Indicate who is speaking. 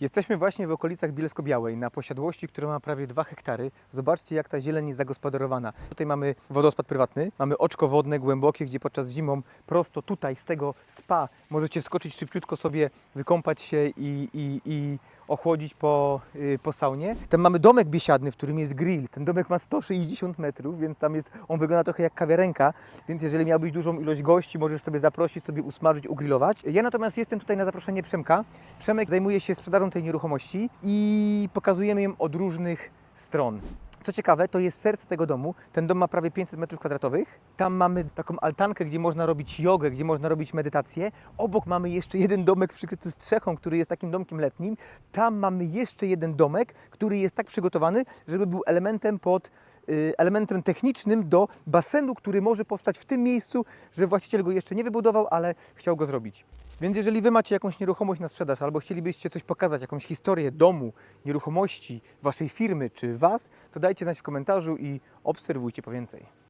Speaker 1: Jesteśmy właśnie w okolicach Bielsko-Białej, na posiadłości, która ma prawie 2 hektary. Zobaczcie, jak ta zieleń jest zagospodarowana. Tutaj mamy wodospad prywatny, mamy oczko wodne głębokie, gdzie podczas zimą prosto tutaj z tego spa możecie wskoczyć szybciutko sobie, wykąpać się i, i, i ochłodzić po, y, po saunie. Tam mamy domek biesiadny, w którym jest grill. Ten domek ma 160 metrów, więc tam jest, on wygląda trochę jak kawiarenka, więc jeżeli miałbyś dużą ilość gości, możesz sobie zaprosić, sobie usmażyć, ugrillować. Ja natomiast jestem tutaj na zaproszenie Przemka. Przemek zajmuje się sprzedażą tej nieruchomości i pokazujemy ją od różnych stron. Co ciekawe, to jest serce tego domu. Ten dom ma prawie 500 metrów kwadratowych. Tam mamy taką altankę, gdzie można robić jogę, gdzie można robić medytację. Obok mamy jeszcze jeden domek przykryty strzechą, który jest takim domkiem letnim. Tam mamy jeszcze jeden domek, który jest tak przygotowany, żeby był elementem pod elementem technicznym do basenu, który może powstać w tym miejscu, że właściciel go jeszcze nie wybudował, ale chciał go zrobić. Więc jeżeli Wy macie jakąś nieruchomość na sprzedaż, albo chcielibyście coś pokazać, jakąś historię domu, nieruchomości, Waszej firmy czy Was, to dajcie znać w komentarzu i obserwujcie po więcej.